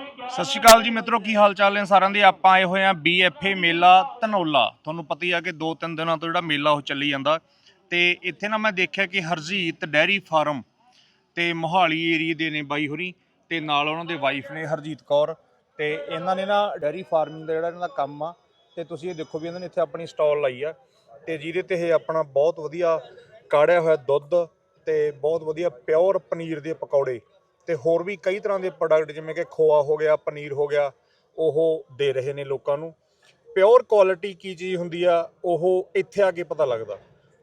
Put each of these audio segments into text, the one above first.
ਸਤਿ ਸ਼੍ਰੀ ਅਕਾਲ ਜੀ ਮਿੱਤਰੋ, ਕੀ ਹਾਲ ਚਾਲ ਨੇ ਸਾਰਿਆਂ ਦੇ? ਆਪਾਂ ਆਏ ਹੋਏ ਆ ਬੀਐਫਏ ਮੇਲਾ ਧਨੋਲਾ। ਤੁਹਾਨੂੰ ਪਤਾ ਹੀ ਆ ਕਿ ਦੋ ਤਿੰਨ ਦਿਨਾਂ ਤੋਂ ਜਿਹੜਾ ਮੇਲਾ ਉਹ ਚੱਲੀ ਜਾਂਦਾ। ਤੇ ਇੱਥੇ ਨਾ ਮੈਂ ਦੇਖਿਆ ਕਿ ਹਰਜੀਤ ਡੈਰੀ ਫਾਰਮ ਤੇ ਮੋਹਾਲੀ ਏਰੀਏ ਦੇ ਨੇ ਬਾਈ ਹੋਰੀ ਤੇ ਨਾਲ ਉਹਨਾਂ ਦੇ ਵਾਈਫ ਨੇ ਹਰਜੀਤ ਕੌਰ। ਤੇ ਇਹਨਾਂ ਨੇ ਨਾ ਡੈਰੀ ਫਾਰਮਿੰਗ ਦਾ ਜਿਹੜਾ ਇਹਨਾਂ ਦਾ ਕੰਮ ਆ, ਤੇ ਤੁਸੀਂ ਇਹ ਦੇਖੋ ਵੀ ਇਹਨਾਂ ਨੇ ਇੱਥੇ ਆਪਣੀ ਸਟਾਲ ਲਾਈ ਆ। ਤੇ ਜਿਹਦੇ ਤੇ ਇਹ ਆਪਣਾ ਬਹੁਤ ਵਧੀਆ ਕਾੜਿਆ ਹੋਇਆ ਦੁੱਧ ਤੇ ਬਹੁਤ ਵਧੀਆ ਪਿਓਰ ਪਨੀਰ ਦੇ ਪਕੌੜੇ ਤੇ ਹੋਰ ਵੀ ਕਈ ਤਰ੍ਹਾਂ ਦੇ ਪ੍ਰੋਡਕਟ ਜਿਵੇਂ ਕਿ ਖੋਆ ਹੋ ਗਿਆ ਪਨੀਰ ਹੋ ਗਿਆ ਉਹ ਦੇ ਰਹੇ ਨੇ ਲੋਕਾਂ ਨੂੰ। ਪਿਓਰ ਕੁਆਲਿਟੀ ਕੀ ਚੀਜ਼ ਹੁੰਦੀ ਆ ਉਹ ਇੱਥੇ ਆ ਕੇ ਪਤਾ ਲੱਗਦਾ।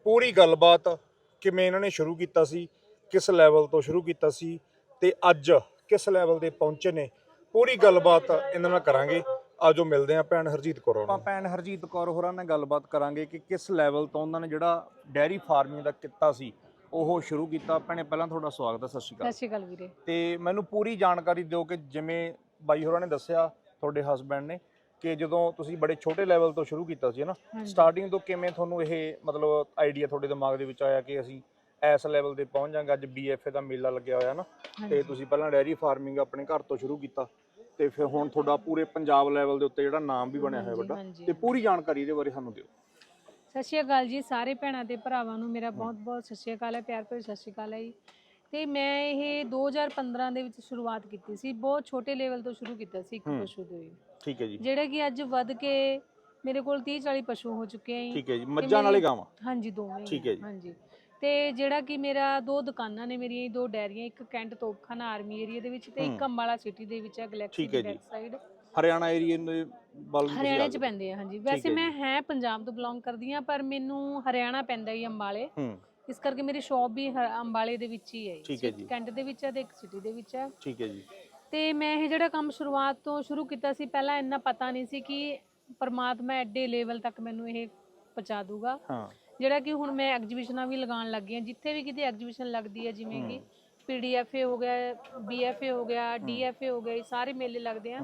ਪੂਰੀ ਗੱਲਬਾਤ ਕਿਵੇਂ ਇਹਨਾਂ ਨੇ ਸ਼ੁਰੂ ਕੀਤਾ ਸੀ ਕਿਸ ਲੈਵਲ ਤੋਂ ਸ਼ੁਰੂ ਕੀਤਾ ਸੀ ਤੇ ਅੱਜ ਕਿਸ ਲੈਵਲ ਤੇ ਪਹੁੰਚੇ ਨੇ ਪੂਰੀ ਗੱਲਬਾਤ ਇਹਨਾਂ ਨਾਲ ਕਰਾਂਗੇ। ਆਜੋ ਮਿਲਦੇ ਆ ਭੈਣ ਹਰਜੀਤ ਕੌਰ ਆਪਾਂ ਭੈਣ ਹਰਜੀਤ ਕੌਰ ਹੋਰਾਂ ਨਾਲ ਗੱਲਬਾਤ ਕਰਾਂਗੇ ਕਿ ਕਿਸ ਲੈਵਲ ਤੋਂ ਉਹਨਾਂ ਨੇ ਜਿਹੜਾ ਡੈਰੀ ਫਾਰਮਿੰਗ ਦਾ ਕੀਤਾ ਸੀ। ਉਹ ਸ਼ੁਰੂ ਕੀਤਾ। ਭੈਣੇ ਪਹਿਲਾਂ ਤੁਹਾਡਾ ਸਵਾਗਤ ਹੈ ਸਤਿ ਸ਼੍ਰੀ ਅਕਾਲ। ਸਤਿ ਸ਼੍ਰੀ ਅਕਾਲ ਵੀਰੇ। ਤੇ ਮੈਨੂੰ ਪੂਰੀ ਜਾਣਕਾਰੀ ਦਿਓ ਕਿ ਜਿਵੇਂ ਬਾਈ ਹੋਰਾਂ ਨੇ ਦੱਸਿਆ ਤੁਹਾਡੇ ਹਸਬੰਡ ਨੇ ਕਿ ਜਦੋਂ ਤੁਸੀਂ ਬੜੇ ਛੋਟੇ ਲੈਵਲ ਤੋਂ ਸ਼ੁਰੂ ਕੀਤਾ ਸੀ ਨਾ? ਹਾਂਜੀ। ਸਟਾਰਟਿੰਗ ਤੋਂ ਕਿਵੇਂ ਤੁਹਾਨੂੰ ਇਹ ਮਤਲਬ ਆਈਡੀਆ ਤੁਹਾਡੇ ਦਿਮਾਗ ਦੇ ਵਿੱਚ ਆਇਆ ਕਿ ਅਸੀਂ ਇਸ ਲੈਵਲ ਤੇ ਪਹੁੰਚ ਜਾਾਂਗੇ ਅੱਜ ਬੀਐਫਏ ਦਾ ਮੇਲਾ ਲੱਗਿਆ ਹੋਇਆ ਨਾ? ਤੇ ਹਾਂਜੀ। ਤੁਸੀਂ ਪਹਿਲਾਂ ਡੈਰੀ ਫਾਰਮਿੰਗ ਆਪਣੇ ਘਰ ਤੋਂ ਸ਼ੁਰੂ ਕੀਤਾ ਤੇ ਫਿਰ ਹੁਣ ਤੁਹਾਡਾ ਪੂਰੇ ਪੰਜਾਬ ਲੈਵਲ ਦੇ ਉੱਤੇ ਜਿਹੜਾ ਨਾਮ ਵੀ ਬਣਿਆ ਹੋਇਆ ਹਾਂਜੀ, ਵੱਡਾ। ਹਾਂਜੀ, ਤੇ ਪੂਰੀ ਜਾਣਕਾਰੀ ਇਹਦੇ ਬਾਰੇ ਸਾਨੂੰ ਦਿਓ। ਸਤਿ ਸ਼੍ਰੀ ਅਕਾਲ ਜੀ ਸਾਰੇ ਭੈਣਾਂ ਤੇ ਭਰਾਵਾਂ ਨੂੰ। ਮੇਰਾ ਬਹੁਤ ਬਹੁਤ ਸਤਿ ਸ਼੍ਰੀ ਅਕਾਲ ਹੈ ਪਿਆਰ ਭਰੀ ਸਤਿ ਸ਼੍ਰੀ ਅਕਾਲ ਹੈ ਜੀ। ਤੇ ਮੈਂ ਇਹ 2015 ਦੇ ਵਿੱਚ ਸ਼ੁਰੂਆਤ ਕੀਤੀ ਸੀ ਬਹੁਤ ਛੋਟੇ ਲੈਵਲ ਤੋਂ ਸ਼ੁਰੂ ਕੀਤਾ ਸੀ ਇੱਕ ਹੂੰ। ਪਸ਼ੂ ਦੇ ਵੀ, ਠੀਕ ਹੈ ਜੀ। ਜਿਹੜਾ ਕਿ ਅੱਜ ਵੱਧ ਕੇ ਮੇਰੇ ਕੋਲ 30 40 ਪਸ਼ੂ ਹੋ ਚੁੱਕੇ ਆ ਜੀ। ਠੀਕ ਹੈ ਜੀ ਮੱਝਾਂ ਨਾਲੇ ਗਾਵਾਂ? ਹਾਂਜੀ ਦੋਵੇਂ। ਹੀ ਠੀਕ ਹੈ ਜੀ। ਹਾਂਜੀ। ਤੇ ਜਿਹੜਾ ਕਿ ਮੇਰਾ ਦੋ ਦੁਕਾਨਾਂ ਨੇ ਮੇਰੀਆਂ ਜੀ, ਦੋ ਡੈਰੀਆਂ ਇੱਕ ਕੈਂਟ ਤੋਪਖਾਨਾ ਆਰਮੀ ਏਰੀਆ ਦੇ ਵਿੱਚ ਤੇ ਇੱਕ ਹੂੰ। ਅੰਬਾਲਾ ਸਿਟੀ ਦੇ ਵਿੱਚ ਹੈ ਗਲੈਕਸੀ ਠੀਕ ਹੈ ਦੀ ਜੀ। ਸਾਈਡ ਹਰਿਆਣਾ ਏਰੀਏ ਦੇ ਵੱਲ ਤੁਸੀਂ ਹਰਿਆਣਾ ਆ ਚ ਜਾਓ। ਪੈਂਦੇ ਆ ਹਾਂਜੀ ਵੈਸੇ। ਮੈਂ ਹੈ ਪੰਜਾਬ ਤੋਂ ਬਿਲੋਂਗ ਕਰਦੀ ਆ ਪਰ ਮੈਨੂੰ ਹਰਿਆਣਾ ਪੈਂਦਾ ਹੀ ਅੰਬਾਲੇ ਹੂੰ ਇਸ ਕਰਕੇ ਮੇਰੀ ਸ਼ਾਪ ਵੀ ਅੰਬਾਲੇ ਦੇ ਵਿੱਚ ਹੀ ਹੈ ਜੀ। ਠੀਕ ਹੈ ਜੀ। ਕੈਂਟ ਦੇ ਵਿੱਚ ਹੈ ਤੇ ਇੱਕ ਸਿਟੀ ਦੇ ਵਿੱਚ ਹੈ ਠੀਕ ਹੈ ਜੀ ਤੇ ਮੈਂ ਇਹ ਜਿਹੜਾ ਕੰਮ ਸ਼ੁਰੂਆਤ ਤੋਂ ਸ਼ੁਰੂ ਕੀਤਾ ਸੀ ਪਹਿਲਾਂ ਇੰਨਾ ਪਤਾ ਨਹੀਂ ਸੀ ਕਿ ਪਰਮਾਤਮਾ ਐਡੇ ਲੈਵਲ ਤੱਕ ਮੈਨੂੰ ਇਹ ਪਹੁੰਚਾ ਦੂਗਾ ਹਾਂ ਜਿਹੜਾ ਕਿ ਹੁਣ ਮੈਂ ਐਗਜੀਬਿਸ਼ਨਾਂ ਵੀ ਲਗਾਉਣ ਲੱਗ ਹਾਂ ਜਿੱਥੇ ਵੀ ਕਿਤੇ ਐਗਜੀਬਿਸ਼ਨ ਲੱਗਦੀ ਹੈ ਜਿਵੇਂ ਕਿ ਪੀਡੀਐਫਏ ਹੋ ਗਿਆ ਬੀਐਫਏ ਹੋ ਗਿਆ ਡੀਐਫਏ ਹੋ ਗਿਆ ਇਹ ਸਾਰੇ ਮੇਲੇ ਲੱਗਦੇ ਆ।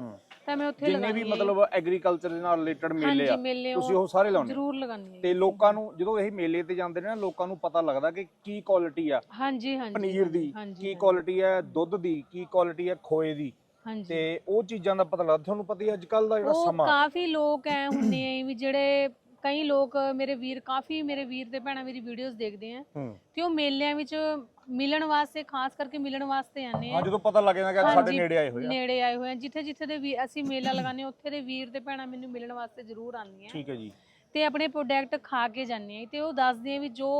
ਤਾਂ ਮੈਂ ਉੱਥੇ ਜਿੰਨੇ ਲਗਾਉਂਦੀ ਵੀ। ਮਤਲਬ ਐਗਰੀਕਲਚਰ ਦੇ ਨਾਲ ਰਿਲੇਟਡ ਮੇਲੇ ਆ ਮੇਲੇ ਤੁਸੀਂ ਉਹ ਸਾਰੇ ਲਾਉਂਦੇ ਹੋ? ਜ਼ਰੂਰ ਲਗਾਉਂਦੀ ਹਾਂ ਤੇ ਲੋਕਾਂ ਨੂੰ ਜਦੋਂ ਇਹ ਮੇਲੇ ਤੇ ਜਾਂਦੇ ਨੇ ਨਾ ਲੋਕਾਂ ਨੂੰ ਪਤਾ ਲੱਗਦਾ ਕਿ ਕੀ ਕੁਆਲਿਟੀ ਆ ਹਾਂਜੀ ਹਾਂਜੀ ਪਨੀਰ ਦੀ ਹਾਂਜੀ, ਕੀ। ਕੁਆਲਿਟੀ ਹੈ ਦੁੱਧ ਦੀ ਕੀ ਕੁਆਲਿਟੀ ਹੈ ਖੋਏ ਦੀ ਹਾਂਜੀ ਤੇ ਉਹ ਚੀਜ਼ਾਂ ਦਾ ਪਤਾ ਲੱਗਦਾ ਤੁਹਾਨੂੰ ਪਤਾ ਹੀ ਅੱਜ ਕੱਲ ਦਾ ਜਿਹੜਾ ਉਹ ਸਮਾਂ ਕਾਫੀ ਲੋਕ ਐ ਹੁੰਦੇ ਆ ਵੀ ਜਿਹੜੇ ਕਈ ਲੋਕ ਮੇਰੇ ਵੀਰ ਕਾਫੀ ਮੇਰੇ ਵੀਰ ਤੇ ਭੈਣਾਂ ਮੇਰੀ ਵੀਡੀਓਜ਼ ਦੇਖਦੇ ਆ ਤੇ ਉਹ ਮੇਲਿਆਂ ਵਿੱਚ ਮਿਲਣ ਵਾਸਤੇ ਖਾਸ ਕਰਕੇ ਮਿਲਣ ਵਾਸਤੇ ਆਨੇ ਆ। ਹਾਂ ਜਦੋਂ ਪਤਾ ਲੱਗ ਜਾਂਦਾ ਕਿ ਅੱਜ ਸਾਡੇ ਹਾਂਜੀ, ਨੇੜੇ ਆਏ ਹੋਏ ਆ। ਨੇੜੇ ਆਏ ਹੋਏ ਆ। ਜਿੱਥੇ ਜਿੱਥੇ ਦੇ ਵੀ ਅਸੀਂ ਮੇਲਾ ਲਗਾਉਂਦੇ ਹਾਂ ਉੱਥੇ ਦੇ ਵੀਰ ਤੇ ਭੈਣਾਂ ਮੈਨੂੰ ਮਿਲਣ ਵਾਸਤੇ ਜ਼ਰੂਰ ਆਉਂਦੀਆਂ। ਠੀਕ ਹੈ ਜੀ। ਤੇ ਆਪਣੇ ਪ੍ਰੋਡਕਟ ਖਾ ਕੇ ਜਾਂਦੇ ਆ ਤੇ ਉਹ ਦੱਸਦੇ ਆ ਵੀ ਜੋ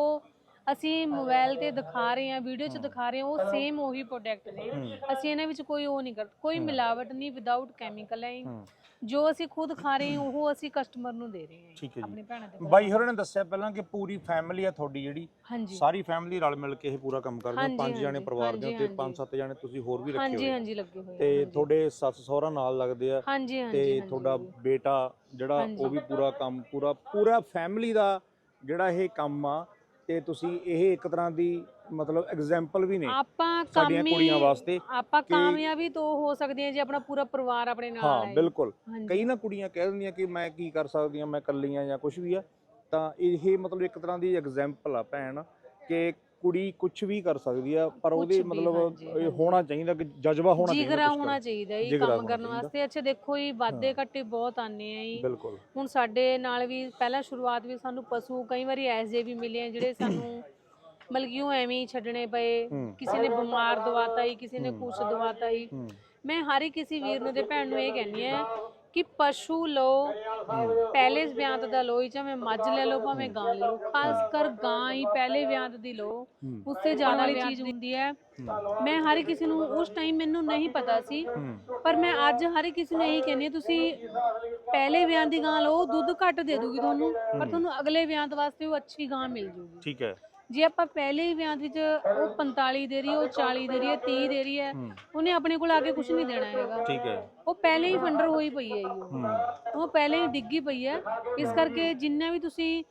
ਅਸੀਂ ਮੋਬਾਈਲ ਤੇ ਦਿਖਾ ਰਹੇ ਆ ਵੀਡੀਓ 'ਚ ਦਿਖਾ ਰਹੇ ਆ ਉਹ ਸੇਮ ਉਹੀ ਪ੍ਰੋਡਕਟ ਨੇ। ਅਸੀਂ ਇਹਨਾਂ ਵਿੱਚ ਕੋਈ ਉਹ ਨਹੀਂ ਕਰ ਕੋਈ ਮਿਲਾਵਟ ਨਹੀਂ ਵਿਦਆਊਟ ਕੈਮੀਕਲ ਹੈ ਇਹ। ਹੂੰ। ਜੋ ਅਸੀਂ ਖੁਦ ਖਾ ਰਹੇ ਹਾਂ ਉਹ ਅਸੀਂ ਕਸਟਮਰ ਨੂੰ ਦੇ ਰਹੇ ਹਾਂ ਠੀਕ ਹੈ ਜੀ। ਆਪਣੇ ਭੈਣਾਂ ਦੇ ਬਾਈ ਹੋਰਾਂ ਨੇ ਦੱਸਿਆ ਪਹਿਲਾਂ ਕਿ ਪੂਰੀ ਫੈਮਿਲੀ ਆ ਤੁਹਾਡੀ ਜਿਹੜੀ ਹਾਂਜੀ ਸਾਰੀ ਫੈਮਿਲੀ ਰਲ ਮਿਲ ਕੇ ਇਹ ਪੂਰਾ ਕੰਮ ਕਰਦੇ ਹੋ ਹਾਂਜੀ, ਪੰਜ ਜਾਣੇ ਹਾਂਜੀ, ਪਰਿਵਾਰ ਦੇ ਹਾਂਜੀ, ਤੇ ਹਾਂਜੀ। ਪੰਜ ਸੱਤ ਜਾਣੇ ਤੁਸੀਂ ਹੋਰ ਵੀ ਰੱਖੇ ਹਾਂਜੀ ਹੋਏ ਆ। ਹਾਂਜੀ ਲੱਗੇ ਹੋਏ ਆ, ਤੇ ਹਾਂਜੀ। ਤੁਹਾਡੇ ਸੱਸ ਸਹੁਰਾ ਨਾਲ ਲੱਗਦੇ ਆ ਹਾਂਜੀ ਹਾਂਜੀ ਤੇ ਹਾਂਜੀ, ਤੁਹਾਡਾ ਹਾਂਜੀ। ਬੇਟਾ ਜਿਹੜਾ ਹਾਂਜੀ। ਉਹ ਵੀ ਪੂਰਾ ਕੰਮ ਪੂਰਾ ਪੂਰਾ ਫੈਮਿਲੀ ਦਾ ਜਿਹੜਾ ਇਹ ਕੰਮ ਆ ਤੇ ਤੁਸੀਂ ਇਹ ਇੱਕ ਤਰ੍ਹਾਂ ਦੀ ਮਤਲਬ ਐਗਜ਼ਾਮਪਲ ਵੀ ਨੇ ਆਪਾਂ ਸਾਡੀਆਂ ਕੰਮ ਹੀ ਕੁੜੀਆਂ ਵਾਸਤੇ ਆਪਾਂ ਕਿ- ਕਾਮਯਾਬੀ ਤੋਂ ਹੋ ਸਕਦੇ ਹਾਂ ਜੇ ਆਪਣਾ ਪੂਰਾ ਪਰਿਵਾਰ ਆਪਣੇ ਨਾਲ ਹਾਂ ਹੈ ਬਿਲਕੁਲ। ਹਾਂਜੀ। ਕਈ ਨਾ ਕੁੜੀਆਂ ਕਹਿ ਦਿੰਦੀਆਂ ਕਿ ਮੈਂ ਕੀ ਕਰ ਸਕਦੀ ਆ ਮੈਂ ਇਕੱਲੀ ਆ ਜਾਂ ਕੁਝ ਵੀ ਆ ਤਾਂ ਇਹ ਮਤਲਬ ਇੱਕ ਤਰ੍ਹਾਂ ਦੀ ਐਗਜ਼ਾਮਪਲ ਆ ਭੈਣ ਕਿ ਕੁੜੀ ਕੁਝ ਵੀ ਕਰ ਸਕਦੀ ਆ ਪਰ ਉਹਦੇ ਵੀ, ਮਤਲਬ ਹਾਂਜੀ, ਇਹ ਹਾਂਜੀ। ਹੋਣਾ ਚਾਹੀਦਾ ਕਿ ਜਜ਼ਬਾ ਹੋਣਾ ਚਾਹੀਦਾ ਜਿਗਰਾ ਕੁਛ ਹੋਣਾ ਕਰਨ। ਚਾਹੀਦਾ ਇਹ ਜਿਗਰਾ ਕੰਮ ਹੋਣਾ ਕਰਨ ਚਾਹੀਦਾ। ਵਾਸਤੇ ਅੱਛਾ ਦੇਖੋ ਜੀ ਵਾਧੇ ਘੱਟੇ ਬਹੁਤ ਆਨੇ ਆ ਜੀ ਬਿਲਕੁਲ ਹੁਣ ਸਾਡੇ ਨਾਲ ਵੀ ਪਹਿਲਾਂ ਸ਼ੁਰੂਆਤ ਵੀ ਸਾਨੂੰ ਪਸ਼ੂ ਕਈ ਵਾਰੀ ਐਸੇ ਵੀ ਮਿਲੇ ਆ ਜਿਹੜੇ ਸਾਨੂੰ ਮਤਲਬ ਕਿ ਉਹ ਐਵੇਂ ਹੀ ਛੱਡਣੇ ਪਏ ਹੂੰ। ਕਿਸੇ ਨੇ ਬਿਮਾਰ ਦਵਾਤਾ ਹੀ ਕਿਸੇ ਨੇ ਹੂੰ। ਕੁਛ ਦਵਾਤਾ ਹੀ ਹੂੰ ਮੈਂ ਹਰ ਇੱਕ ਕਿਸੇ ਵੀਰ ਨੂੰ ਤੇ ਭੈਣ ਨੂੰ ਇਹ ਕਹਿੰਦੀ ਆ ਕਿ ਪਸ਼ੂ ਲਓ ਪਹਿਲੇ ਵਿਆਂਤ ਦਾ ਲਓ ਚਾਹੇ ਮੱਝ ਲੈ ਲਓ ਭਾਵੇਂ ਗਾਂ ਲੈ ਲਓ ਖਾਸ ਕਰ ਗਾਂ ਹੀ ਪਹਿਲੇ ਵਿਆਂਤ ਦੀ ਲਓ ਹੂੰ। ਉਸ ਤੇ ਜ਼ਿਆਦਾ ਵਾਲੀ ਚੀਜ਼ ਹੁੰਦੀ ਹੈ। ਮੈਂ ਹਰ ਕਿਸੇ ਨੂੰ ਉਸ ਟਾਈਮ ਮੈਨੂੰ ਨਹੀਂ ਪਤਾ ਸੀ ਪਰ ਮੈਂ ਅੱਜ ਹਰ ਕਿਸੇ ਨੂੰ ਇਹੀ ਕਹਿੰਦੀ ਹਾਂ ਤੁਸੀਂ ਪਹਿਲੇ ਵਿਆਂਤ ਦੀ ਗਾਂ ਲਓ ਦੁੱਧ ਘੱਟ ਦੇ ਦੂਗੀ ਤੁਹਾਨੂੰ ਪਰ ਤੁਹਾਨੂੰ ਅਗਲੇ ਵਿਆਂਤ ਵਾਸਤੇ ਉਹ ਅੱਛੀ ਗਾਂ ਮਿਲ ਜੂਗੀ। ਠੀਕ ਹੈ। ਜੇ ਆਪਾਂ ਪਹਿਲੇ ਹੀ ਵਿਆਹ ਵਿੱਚ ਉਹ 45 ਦੇ ਰਹੀ ਹੈ ਉਹ 40 ਦੇ ਰਹੀ ਹੈ 30 ਦੇ ਰਹੀ ਹੈ ਉਹਨੇ ਆਪਣੇ ਕੋਲ ਆ ਕੇ ਕੁਝ ਨਹੀਂ ਦੇਣਾ ਹੈਗਾ। ਠੀਕ ਹੈ। ਉਹ ਪਹਿਲੇ ਹੀ ਫੰਡਰ ਹੋਈ ਪਈ ਹੈ ਜੀ ਉਹ। ਪਹਿਲੇ ਹੀ ਡਿੱਗੀ ਪਈ ਹੈ। ਇਸ ਕਰਕੇ ਜਿੰਨਾ ਵੀ ਤੁਸੀਂ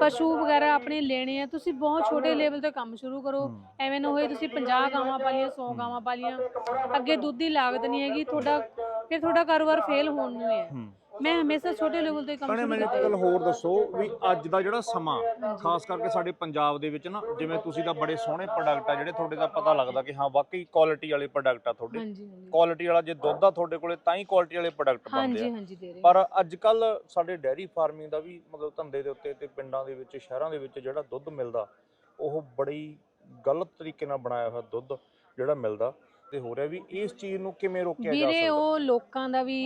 ਪਸ਼ੂ ਵਗੈਰਾ ਆਪਣੇ ਲੈਣੇ ਆ ਤੁਸੀਂ ਬਹੁਤ ਛੋਟੇ ਲੈਵਲ ਤੋਂ ਕੰਮ ਸ਼ੁਰੂ ਕਰੋ। ਐਵੇਂ ਨਾ ਹੋਏ ਤੁਸੀਂ 50 ਗਾਵਾਂ ਪਾਲੀਆਂ 100 ਗਾਵਾਂ ਪਾਲੀਆਂ। ਅੱਗੇ ਦੁੱਧ ਦੀ ਲਾਗਤ ਨਹੀਂ ਹੈਗੀ ਤੁਹਾਡਾ ਫਿਰ ਤੁਹਾਡਾ ਕਾਰੋਬਾਰ ਫੇਲ ਹੋਣ ਨੂੰ ਹੂੰ। ਮੈਂ ਹਮੇਸ਼ਾ ਛੋਟੇ ਲੈਵਲ ਤੋਂ ਕੰਮ ਭੈਣੇ ਮੈਨੂੰ ਇੱਕ ਗੱਲ। ਹੋਰ ਦੱਸੋ ਵੀ ਅੱਜ ਦਾ ਜਿਹੜਾ ਸਮਾਂ ਖਾਸ ਕਰਕੇ ਸਾਡੇ ਪੰਜਾਬ ਦੇ ਵਿੱਚ ਨਾ ਜਿਵੇਂ ਤੁਸੀਂ ਤਾਂ ਬੜੇ ਸੋਹਣੇ ਪ੍ਰੋਡਕਟ ਆ ਜਿਹੜੇ ਤੁਹਾਡੇ ਦਾ ਪਤਾ ਲੱਗਦਾ ਕਿ ਹਾਂ ਵਾਕਈ ਕੁਆਲਿਟੀ ਵਾਲੇ ਪ੍ਰੋਡਕਟ ਆ ਤੁਹਾਡੇ। ਹਾਂਜੀ ਹਾਂਜੀ। ਕੁਆਲਿਟੀ ਵਾਲਾ ਜੇ ਦੁੱਧ ਆ ਤੁਹਾਡੇ ਕੋਲੇ ਤਾਂ ਹੀ ਕੁਆਲਿਟੀ ਵਾਲੇ ਪ੍ਰੋਡਕਟ ਬਣਦੇ ਹਾਂਜੀ ਆ। ਹਾਂਜੀ ਦੇ ਰਹੇ। ਪਰ ਅੱਜ ਕੱਲ ਸਾਡੇ ਡੈਰੀ ਫਾਰਮਿੰਗ ਦਾ ਵੀ ਮਤਲਬ ਧੰਦੇ ਦੇ ਉੱਤੇ ਤੇ ਪਿੰਡਾਂ ਦੇ ਵਿੱਚ ਸ਼ਹਿਰਾਂ ਦੇ ਵਿੱਚ ਜਿਹੜਾ ਦੁੱਧ ਮਿਲਦਾ ਉਹ ਬੜੀ ਗਲਤ ਤਰੀਕੇ ਨਾਲ ਬਣਾਇਆ ਹੋਇਆ ਦੁੱਧ ਜਿਹੜਾ ਮਿਲਦਾ। ਤੇ ਹੋ ਰਿਹਾ ਵੀ ਇਸ ਚੀਜ਼ ਨੂੰ ਕਿਵੇਂ ਰੋਕਿਆ ਜਾ ਵੀਰੇ ਸਕਦਾ ਉਹ ਲੋਕਾਂ ਦਾ ਵੀ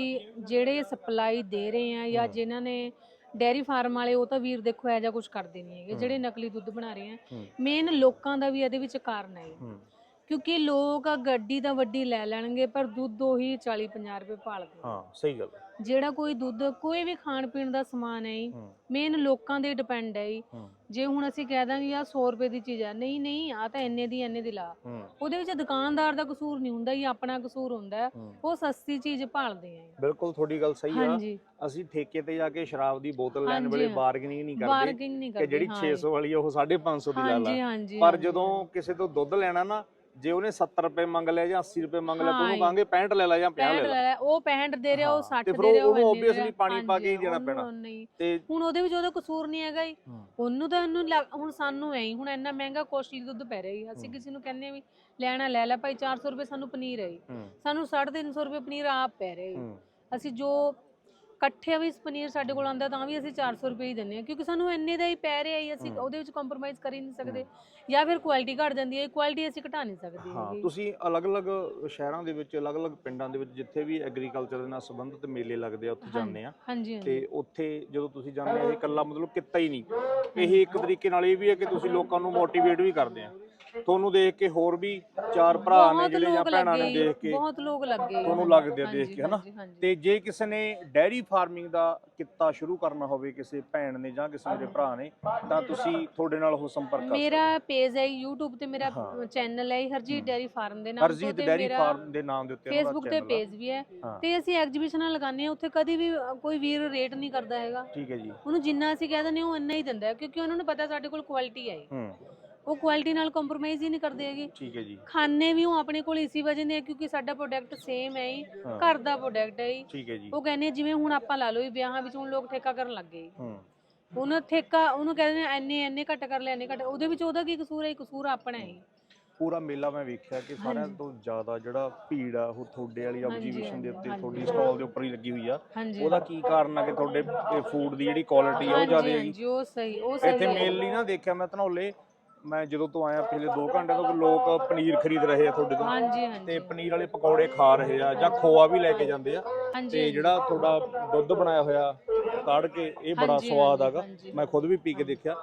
ਜਿਹੜੇ ਸਪਲਾਈ ਦੇ ਰਹੇ ਆ ਜਾਂ। ਜਿਨ੍ਹਾਂ ਨੇ ਡੈਰੀ ਫਾਰਮ ਵਾਲੇ ਉਹ ਤਾਂ ਵੀਰ ਦੇਖੋ ਐਜਾ ਕੁਝ ਕਰਦੇ ਨਹੀਂ ਹੈਗੇ। ਜਿਹੜੇ ਨਕਲੀ ਦੁੱਧ ਬਣਾ ਰਹੇ ਆ ਹੂੰ ਮੇਨ ਲੋਕਾਂ ਦਾ ਵੀ ਇਹਦੇ ਵਿੱਚ ਕਾਰਨ ਹੈ ਹੂੰ ਕਿਉਂਕਿ ਲੋਕ ਗੱਡੀ ਤਾਂ ਵੱਡੀ ਲੈ ਲੈਣਗੇ ਪਰ ਦੁੱਧ ਉਹੀ 40 50 ਰੁਪਏ ਭਾਲਦੇ। ਹਾਂ ਸਹੀ ਗੱਲ ਜਿਹੜਾ ਕੋਈ ਦੁੱਧ ਕੋਈ ਵੀ ਖਾਣ ਪੀਣ ਦਾ ਸਮਾਨ ਹੈ ਹੂੰ। ਮੇਨ ਲੋਕਾਂ ਦੇ ਡਿਪੈਂਡ ਹੈ ਜੀ। ਹੂੰ। ਜੇ ਹੁਣ ਅਸੀਂ ਕਹਿ ਦਾਂਗੇ ਆ 100 ਰੁਪਏ ਦੀ ਚੀਜ਼ ਆ ਨਹੀਂ ਨਹੀਂ ਆ ਤਾਂ ਇੰਨੇ ਦੀ ਇੰਨੇ ਦੀ ਲਾ। ਹੂੰ। ਉਹਦੇ ਵਿੱਚ ਦੁਕਾਨਦਾਰ ਦਾ ਕਸੂਰ ਨਹੀਂ ਹੁੰਦਾ ਇਹ ਆਪਣਾ ਕਸੂਰ ਹੁੰਦਾ ਹੈ। ਹੂੰ। ਉਹ ਸਸਤੀ ਚੀਜ਼ ਭਾਲਦੇ ਆ ਬਿਲਕੁਲ ਤੁਹਾਡੀ ਗੱਲ ਸਹੀ ਆ। ਹਾਂਜੀ। ਅਸੀਂ ਠੇਕੇ ਤੇ ਜਾ ਕੇ ਸ਼ਰਾਬ ਦੀ ਬੋਤਲ ਲੈਣ ਹਾਂਜੀ, ਵੇਲੇ ਹਾਂ। ਬਾਰਗੇਨਿੰਗ ਨਹੀਂ ਕਰਦੇ ਨਹੀਂ ਕਿ ਕਰਦੇ ਜਿਹੜੀ ਹਾਂ 600 ਵਾਲੀ ਆ ਉਹ 550 ਦੀ ਲਾ ਹਾਂਜੀ ਲਾ ਹਾਂਜੀ ਪਰ ਹਾਂਜੀ, ਜਦੋਂ ਕਿਸੇ ਤੋਂ ਦੁੱਧ ਲੈਣਾ ਨਾ ਜੇ ਉਹਨੇ 70 ਰੁਪਏ ਮੰਗ ਲਿਆ ਜਾਂ 80 ਰੁਪਏ ਮੰਗ ਲਿਆ ਤਾਂ ਹਾਂ ਉਹਨੂੰ। ਕਹਾਂਗੇ 65 ਲੈ ਲੈ ਜਾਂ 50 ਲੈ 65 ਲੈ ਉਹ 65 ਦੇ ਰਿਹਾ ਉਹ ਹਾਂ, 60 ਤੇ ਦੇ ਰਿਹਾ ਉਹ ਉਹਨੂੰ ਰਿਹਾ। ਪਾਣੀ ਪਾ ਕੇ ਹੀ ਦੇਣਾ ਪੈਣਾ। ਤੇ ਹੁਣ ਉਹਦੇ ਵਿੱਚ ਉਹਦਾ ਕਸੂਰ ਨਹੀਂ ਹੈਗਾ ਜੀ ਉਹਨੂੰ ਤਾਂ ਇਹਨੂੰ ਹੁਣ ਸਾਨੂੰ ਐ ਹੁਣ ਇੰਨਾ ਮਹਿੰਗਾ ਕੋਸਟਲੀ ਦੁੱਧ ਪੈ ਰਿਹਾ ਜੀ ਅਸੀਂ ਹੂੰ। ਕਿਸੇ ਨੂੰ ਕਹਿੰਦੇ ਵੀ ਲੈਣਾ ਲੈ ਲੈ ਭਾਈ 400 ਰੁਪਏ ਸਾਨੂੰ ਪਨੀਰ ਹੈ। ਹੂੰ ਸਾਨੂੰ 350 ਰੁਪਏ ਪਨੀਰ ਆਪ ਪੈ ਰਿਹਾ ਹੂੰ ਅਸੀਂ ਜੋ ਇਕੱਠੇ ਵੀ ਪਨੀਰ ਸਾਡੇ ਕੋਲ ਆਉਂਦਾ ਤਾਂ ਵੀ ਅਸੀਂ 400 ਰੁਪਏ ਹੀ ਦਿੰਦੇ ਆ ਕਿਉਂਕਿ ਸਾਨੂੰ ਇੰਨੇ ਦਾ ਹੀ ਪੈ ਰਿਹਾ ਹੀ ਅਸੀਂ। ਉਹਦੇ ਵਿੱਚ ਕੰਪਰੋਮਾਈਜ਼ ਕਰ ਹੀ ਨਹੀਂ ਸਕਦੇ ਜਾਂ ਫਿਰ ਕੁਆਲਿਟੀ ਘਟ ਜਾਂਦੀ ਹੈ ਕੁਆਲਿਟੀ ਅਸੀਂ ਘਟਾ ਨਹੀਂ ਸਕਦੇ ਹਾਂ। ਤੁਸੀਂ ਅਲੱਗ-ਅਲੱਗ ਸ਼ਹਿਰਾਂ ਦੇ ਵਿੱਚ ਅਲੱਗ-ਅਲੱਗ ਪਿੰਡਾਂ ਦੇ ਵਿੱਚ ਜਿੱਥੇ ਵੀ ਐਗਰੀਕਲਚਰ ਦੇ ਨਾਲ ਸੰਬੰਧਿਤ ਮੇਲੇ ਲੱਗਦੇ ਆ ਉੱਥੇ। ਜਾਂਦੇ ਆ ਤੇ ਉੱਥੇ ਜਦੋਂ ਤੁਸੀਂ ਜਾਂਦੇ ਆ ਇਹ ਇਕੱਲਾ ਮਤਲਬ ਕਿੱਤਾ ਹੀ ਨਹੀਂ ਇਹ ਇੱਕ ਤਰੀਕੇ ਨਾਲ ਇਹ ਵੀ ਹੈ ਕਿ ਤੁਸੀਂ ਲੋਕਾਂ ਨੂੰ ਮੋਟੀਵੇਟ ਵੀ ਕਰਦੇ ਆ ਤੁਹਾਨੂੰ ਦੇਖ ਕੇ ਹੋਰ ਵੀ ਚਾਰ ਭਰਾ ਨੇ ਬਹੁਤ ਜਿਹੜੇ ਜਾਂ ਲੋਕ ਭੈਣਾਂ ਨੇ ਲੱਗੇ ਦੇਖ ਕੇ ਬਹੁਤ ਲੋਕ ਲੱਗੇ ਤੁਹਾਨੂੰ ਲੱਗਦੇ ਆ ਦੇਖ ਕੇ, ਹਨਾ? ਹਾਂਜੀ, ਹਾਂਜੀ। ਤੇ ਜੇ ਕਿਸੇ ਨੇ ਡੈਰੀ ਫਾਰਮਿੰਗ ਦਾ ਕਿੱਤਾ ਸ਼ੁਰੂ ਕਰਨਾ ਹੋਵੇ ਕਿਸੇ ਭੈਣ ਨੇ ਜਾਂ ਕਿਸੇ ਮੇਰੇ ਭਰਾ ਨੇ ਤਾਂ ਤੁਸੀਂ ਤੁਹਾਡੇ ਨਾਲ ਉਹ ਸੰਪਰਕ ਕਰ ਮੇਰਾ ਪੇਜ ਹੈ YouTube ਤੇ ਮੇਰਾ ਹਾਂ। ਚੈਨਲ ਹੈ ਹਰਜੀਤ ਹਮ। ਡੈਰੀ ਫਾਰਮ ਦੇ। ਨਾਮ ਤੋਂ ਹਰਜੀਤ ਡੈਰੀ ਫਾਰਮ ਦੇ ਨਾਮ ਦੇ ਉੱਤੇ ਉਹਨਾਂ ਦਾ ਫੇਸਬੁੱਕ ਤੇ channel ਆ। ਪੇਜ ਵੀ ਹੈ ਹਾਂ ਤੇ ਅਸੀਂ ਐਗਜੀਬਿਸ਼ਨਾਂ ਲਗਾਉਂਦੇ ਹਾਂ ਉੱਥੇ ਕਦੀ ਵੀ ਅ, ਕੋਈ ਵੀਰ ਰੇਟ ਨਹੀਂ ਕਰਦਾ ਹੈਗਾ ਠੀਕ ਹੈ ਜੀ ਉਹਨੂੰ ਜਿੰਨਾ ਅਸੀਂ ਕਹਿ ਦਿੰਦੇ ਹਾਂ ਉਹ ਇੰਨਾ ਹੀ ਦਿੰਦਾ ਹੈ ਕਿਉਂਕਿ ਉਹਨਾਂ ਨੂੰ ਪਤਾ ਸਾਡੇ ਕੋਲ ਕੁਆਲਿਟੀ ਹੈ ਹੂੰ ਉਹ ਕੁਆਲਿਟੀ ਨਾਲ ਕੰਪਰੋਮਾਈਜ਼ ਹੀ ਨਹੀਂ ਕਰਦੇ ਹੈਗੇ। ਠੀਕ ਹੈ ਜੀ। ਖਾਣੇ ਵੀ ਉਹ ਆਪਣੇ ਕੋਲ ਇਸੀ ਵਜ੍ਹਾ ਆ ਕਿਉਂਕਿ ਸਾਡਾ ਪ੍ਰੋਡਕਟ ਸੇਮ ਹੈ ਹੀ ਹਾਂ। ਘਰ ਦਾ ਪ੍ਰੋਡਕਟ ਹੈ ਹੀ ਠੀਕ ਹੈ ਜੀ। ਉਹ ਕਹਿੰਦੇ ਆ ਜਿਵੇਂ ਹੁਣ ਆਪਾਂ ਲਾ ਲਓ ਵੀ ਵਿਆਹਾਂ ਵਿੱਚ ਹੁਣ ਲੋਕ ਠੇਕਾ ਕਰਨ ਲੱਗ ਗਏ। ਹੂੰ। ਉਹਨੂੰ ਠੇਕਾ ਉਹਨੂੰ ਕਹਿੰਦੇ ਨੇ ਐਨੇ ਐਨੇ ਘੱਟ ਕਰ ਲੈ ਐਨੇ ਘੱਟ। ਉਹਦੇ ਵਿੱਚ ਉਹਦਾ ਕੀ ਕਸੂਰ ਹੈ ਕਸੂਰ ਆਪਣਾ ਹੈ ਪੂਰਾ ਮੇਲਾ ਮੈਂ ਵੇਖਿਆ ਕਿ ਸਾਰਿਆਂ। ਤੋਂ ਜ਼ਿਆਦਾ ਜਿਹੜਾ ਭੀੜ ਆ ਉਹ ਤੁਹਾਡੇ ਵਾਲੀ ਹਾਂਜੀ, ਐਗਜੀਬਿਸ਼ਨ ਦੇ ਉੱਤੇ ਹਾਂਜੀ। ਤੁਹਾਡੀ ਸਟਾਲ ਦੇ ਉੱਪਰ ਹੀ ਲੱਗੀ ਹੋਈ ਆ। ਹਾਂਜੀ। ਉਹਦਾ ਕੀ ਕਾਰਨ ਆ ਕਿ ਤੁਹਾਡੇ ਫੂਡ ਦੀ ਜਿਹੜੀ ਕੁਆਲਿਟੀ ਆ ਉਹ ਹਾਂਜੀ ਜ਼ਿਆਦਾ ਹੈਗੀ? ਹਾਂਜੀ ਉਹ ਸਹੀ ਉਹ ਸਹੀ ਇੱਥੇ ਹੈ। ਮੇਨਲੀ ਨਾ ਦੇਖਿਆ ਮੈਂ ਧਨੌਲੇ ਮੈਂ ਜਦੋਂ ਤੋਂ ਆਇਆ ਪਿਛਲੇ 2 ਘੰਟੇ ਤੋਂ ਲੋਕ ਪਨੀਰ ਖਰੀਦ ਰਹੇ ਆ ਤੁਹਾਡੇ ਤੋਂ। ਹਾਂਜੀ ਤੇ ਪਨੀਰ ਵਾਲੇ ਪਕੌੜੇ ਖਾ ਰਹੇ ਆ ਜਾਂ ਖੋਆ ਵੀ ਲੈ ਕੇ ਜਾਂਦੇ ਆ। ਤੇ ਜਿਹੜਾ ਤੁਹਾਡਾ ਦੁੱਧ ਬਣਾਇਆ ਹੋਇਆ ਕਾੜ ਕੇ ਇਹ ਬੜਾ ਹਾਂਜੀ, ਸਵਾਦ ਹਾਂਜੀ, ਆਗਾ। ਹਾਂਜੀ। ਮੈਂ ਖੁਦ ਵੀ ਪੀ ਕੇ ਦੇਖਿਆ।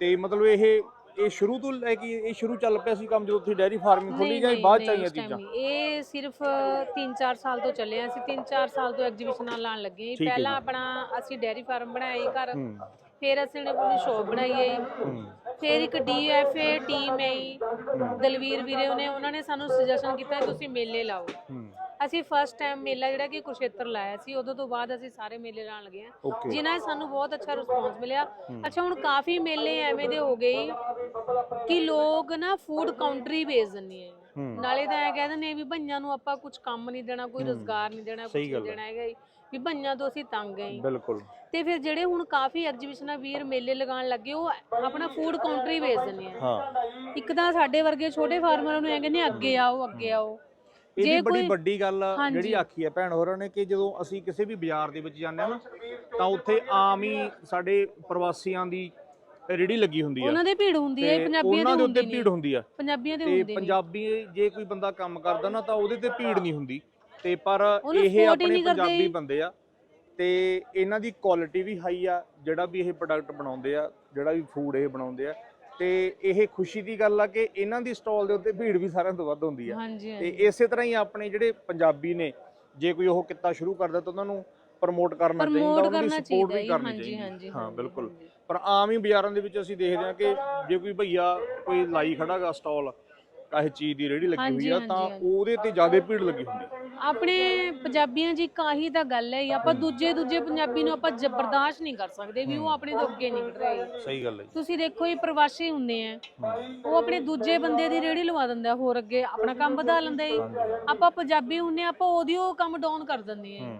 ਤੇ ਮਤਲਬ ਇਹ ਇਹ ਸ਼ੁਰੂ ਤੋਂ ਲੈ ਕੇ ਇਹ ਸ਼ੁਰੂ ਚੱਲ ਪਿਆ ਸੀ ਕੰਮ ਜਦੋਂ ਤੁਸੀਂ ਡੈਰੀ ਫਾਰਮਿੰਗ ਖੋਲੀ ਜਾਂ ਇਹ ਬਾਅਦ ਚ ਨਹੀਂ, ਆਈਆਂ time ਚੀਜ਼ਾਂ? ਨਹੀਂ। ਇਹ ਸਿਰਫ 3-4 ਸਾਲ ਤੋਂ ਚੱਲੇ ਆ। ਅਸੀਂ 3-4 ਸਾਲ ਤੋਂ ਐਗਜੀਬਿਸ਼ਨਾਂ ਲਾਣ ਲੱਗੇ ਹਾਂ। ਠੀਕ ਹੈ ਪਹਿਲਾਂ। ਆਪਣਾ ਅਸੀਂ ਡੈਰੀ ਫਾਰਮ ਬਣਾਇਆ ਜੀ ਘਰ। ਹੂੰ। ਫਿਰ ਅਸੀਂ ਨੇ ਆਪਣੀ ਸ਼ੋਪ ਬਣਾਈ। ਹੂੰ। ਫਿਰ ਇੱਕ ਡੀਐਫਏ ਟੀਮ ਹੈ ਜੀ। ਹੂੰ, ਦਲਵੀਰ ਵੀਰੇ ਉਹਨੇ ਉਹਨਾਂ ਨੇ ਸਾਨੂੰ ਸੁਜੈਸ਼ਨ ਕੀਤਾ ਤੁਸੀਂ ਮੇਲੇ ਲਾਓ ਹੂੰ ਅਸੀਂ ਫਸਟ ਟਾਈਮ ਮੇਲਾ ਜਿਹੜਾ ਕਿ ਕੁਰਸ਼ੇਤਰ ਲਾਇਆ ਸੀ ਉਦੋਂ ਤੋਂ ਬਾਅਦ ਅਸੀਂ ਸਾਰੇ ਮੇਲੇ ਲਾਣ ਲੱਗੇ ਆ ਓਕੇ ਜਿਨ੍ਹਾਂ 'ਚ ਸਾਨੂੰ ਬਹੁਤ ਅੱਛਾ ਰਿਸਪੌਂਸ ਮਿਲਿਆ ਹੂੰ। ਅੱਛਾ ਹੁਣ ਕਾਫੀ ਮੇਲੇ ਐਵੇਂ ਦੇ ਹੋ ਗਏ ਕਿ ਲੋਕ ਨਾ ਫੂਡ ਕਾਊਂਟਰ ਹੀ ਵੇਚ ਦਿੰਦੇ ਆ ਹੂੰ ਨਾਲੇ ਤਾਂ ਐ ਕਹਿ ਦਿੰਦੇ ਆ ਵੀ ਭਈਆਂ ਨੂੰ ਆਪਾਂ ਕੁਝ ਕੰਮ ਨਹੀਂ ਦੇਣਾ ਕੋਈ ਹੂੰ। ਰੋਜ਼ਗਾਰ ਨਹੀਂ ਦੇਣਾ ਕੁਝ ਸਹੀ ਨਹੀਂ ਗੱਲ ਹੈ। ਦੇਣਾ ਹੈਗਾ ਜੀ। ਵੀ ਭਈਆਂ ਤੋਂ ਅਸੀਂ ਤੰਗ ਗਏ ਬਿਲਕੁਲ। ਤੇ ਫਿਰ ਜਿਹੜੇ ਹੁਣ ਕਾਫੀ ਐਗਜੀਬਿਸ਼ਨਾਂ ਵੀਰ ਮੇਲੇ ਲਗਾਉਣ ਲੱਗੇ ਉਹ ਆਪਣਾ ਫੂਡ ਕਾਊਂਟਰ ਹੀ ਵੇਚ ਦਿੰਦੇ ਆ। ਹਾਂ। ਇੱਕ ਤਾਂ ਸਾਡੇ ਵਰਗੇ ਛੋਟੇ ਫਾਰਮਰਾਂ ਨੂੰ ਐ ਕਹਿੰਦੇ ਅੱਗੇ ਆਓ ਅੱਗੇ ਆਓ। ਇਹਦੀ ਜੇ ਬੜੀ ਵੱਡੀ ਗੱਲ। ਜਿਹੜੀ ਆਖੀ ਹੈ ਭੈਣ ਹੋਰਾਂ ਨੇ ਕਿ ਜਦੋਂ ਅਸੀਂ ਕਿਸੇ ਵੀ ਬਾਜ਼ਾਰ ਦੇ ਵਿੱਚ ਜਾਂਦੇ ਆ ਨਾ ਤਾਂ ਉੱਥੇ ਆਮ ਹੀ ਸਾਡੇ ਪ੍ਰਵਾਸੀਆਂ ਦੀ ਰੇੜੀ ਲੱਗੀ ਹੁੰਦੀ ਆ। ਉਹਨਾਂ ਦੇ ਭੀੜ ਹੁੰਦੀ ਹੈ ਤੇ ਪੰਜਾਬੀਆਂ ਉਹਨਾਂ ਦੀ ਉੱਤੇ ਭੀੜ ਹੁੰਦੀ ਆ। ਪੰਜਾਬੀਆਂ ਦੇ ਤੇ ਹੁੰਦੀ ਨਹੀਂ ਪੰਜਾਬੀ ਜੇ ਕੋਈ ਬੰਦਾ ਕੰਮ ਕਰਦਾ ਨਾ ਤਾਂ ਉਹਦੇ ਤੇ ਭੀੜ ਨਹੀਂ ਹੁੰਦੀ। ਤੇ ਪਰ ਉਹਨੂੰ ਇਹ support ਹੀ ਆਪਣੇ ਨਹੀਂ ਕਰਦੇ ਪੰਜਾਬੀ। ਬੰਦੇ ਆ ਤੇ ਇਹਨਾਂ ਦੀ ਕੁਆਲਿਟੀ ਵੀ ਹਾਈ ਆ ਜਿਹੜਾ ਵੀ ਇਹ ਪ੍ਰੋਡਕਟ ਬਣਾਉਂਦੇ ਆ ਜਿਹੜਾ ਵੀ ਫੂਡ ਇਹ ਬਣਾਉਂਦੇ ਆ ਤੇ ਇਹ ਖੁਸ਼ੀ ਦੀ ਗੱਲ ਆ ਕਿ ਇਹਨਾਂ ਦੀ ਸਟਾਲ ਦੇ ਉੱਤੇ ਭੀੜ ਵੀ ਸਾਰਿਆਂ ਤੋਂ ਵੱਧ ਹੁੰਦੀ ਆ ਹਾਂਜੀ ਤੇ ਹਾਂਜੀ ਇਸੇ ਤਰ੍ਹਾਂ ਹੀ ਆਪਣੇ ਜਿਹੜੇ ਪੰਜਾਬੀ ਨੇ ਜੇ ਕੋਈ ਉਹ ਕਿੱਤਾ ਸ਼ੁਰੂ ਕਰਦਾ ਤਾਂ ਉਹਨਾਂ ਨੂੰ ਪ੍ਰਮੋਟ ਕਰਨਾ ਚਾਹੀਦਾ ਪ੍ਰਮੋਟ ਉਹਨਾਂ ਦੀ ਕਰਨਾ ਸਪੋਰਟ ਚਾਹੀਦਾ ਵੀ ਜੀ ਕਰਨੀ ਹਾਂਜੀ ਚਾਹੀਦੀ ਹਾਂਜੀ ਹਾਂ ਬਿਲਕੁਲ ਹਾਂਜੀ। ਪਰ ਆਮ ਹੀ ਬਾਜ਼ਾਰਾਂ ਦੇ ਵਿੱਚ ਅਸੀਂ ਦੇਖਦੇ ਹਾਂ ਕਿ ਜੇ ਕੋਈ ਭਈਆ ਕੋਈ ਲਾਈ ਖੜਾਗਾ ਸਟਾਲ ਕਾਹੇ ਚੀਜ਼ ਦੀ ਰੇੜੀ ਲੱਗੀ ਹੋਈ ਹਾਂਜੀ, ਆ ਤਾਂ ਹਾਂਜੀ, ਹਾਂਜੀ। ਉਹਦੇ ਤੇ ਜ਼ਿਆਦਾ ਭੀੜ ਲੱਗੀ ਹੁੰਦੀ ਆਪਣੇ ਪੰਜਾਬੀਆਂ ਜੀ ਕਾਹੀ ਤਾਂ ਗੱਲ ਹੈ ਆਪਾਂ ਦੂਜੇ ਦੂਜੇ ਪੰਜਾਬੀ ਨੂੰ ਆਪਾਂ ਜ਼ਬਰਦਸਤ ਨਹੀਂ ਕਰ ਸਕਦੇ ਵੀ ਉਹ ਆਪਣੇ ਤੋਂ ਅੱਗੇ ਨਿਕਲ ਰਹੇ ਸਹੀ ਗੱਲ ਹੈ ਤੁਸੀਂ ਦੇਖੋ ਇਹ ਪ੍ਰਵਾਸੀ ਹੁੰਦੇ ਆ ਉਹ ਆਪਣੇ ਦੂਜੇ ਬੰਦੇ ਦੀ ਰੇੜੀ ਲਵਾ ਦਿੰਦਾ ਹੋਰ ਅੱਗੇ ਆਪਣਾ ਕੰਮ ਵਧਾ ਲੈਂਦਾ ਆਪਾਂ ਪੰਜਾਬੀ ਹੁੰਨੇ ਆਪਾਂ ਉਹਦੀ ਉਹ ਕੰਮ ਡਾਊਨ ਕਰ ਦਿੰਦੇ ਆ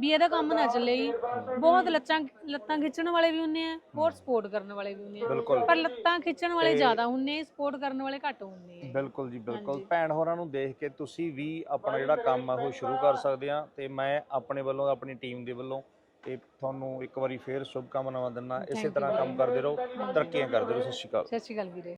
ਵੀ ਇਹਦਾ ਕੰਮ ਨਾ ਚੱਲੇ ਜੀ। ਬਹੁਤ ਲੱਤਾਂ ਲੱਤਾਂ ਖਿੱਚਣ ਵਾਲੇ ਵੀ ਹੁੰਦੇ ਆ ਬਹੁਤ ਸਪੋਰਟ ਕਰਨ ਵਾਲੇ ਵੀ ਹੁੰਦੇ ਆ। ਬਿਲਕੁਲ। ਪਰ ਲੱਤਾਂ ਖਿੱਚਣ ਵਾਲੇ ਤੇ- ਜ਼ਿਆਦਾ ਹੁੰਦੇ ਸਪੋਰਟ ਕਰਨ ਵਾਲੇ ਘੱਟ ਹੁੰਦੇ ਆ। ਬਿਲਕੁਲ ਜੀ ਬਿਲਕੁਲ। ਹਾਂਜੀ। ਭੈਣ ਹੋਰਾਂ ਨੂੰ ਦੇਖ ਕੇ ਤੁਸੀਂ ਵੀ ਆਪਣਾ ਜਿਹੜਾ ਕੰਮ ਆ ਉਹ ਸ਼ੁਰੂ ਕਰ ਸਕਦੇ ਆ। ਤੇ ਮੈਂ ਆਪਣੇ ਵੱਲੋਂ ਆਪਣੀ ਟੀਮ ਦੇ ਵੱਲੋਂ ਤੇ ਤੁਹਾਨੂੰ ਇੱਕ ਵਾਰੀ ਫੇਰ ਸ਼ੁਭ ਕਾਮਨਾਵਾਂ ਦਿੰਦਾ। ਇਸੇ Thank you ਤਰ੍ਹਾਂ ਕੰਮ ਕਰਦੇ ਰਹੋ ਤਰੱਕੀਆਂ ਕਰਦੇ ਰਹੋ। ਸਤਿ ਸ਼੍ਰੀ ਅਕਾਲ। ਸਤਿ ਸ਼੍ਰੀ ਅਕਾਲ ਵੀਰੇ।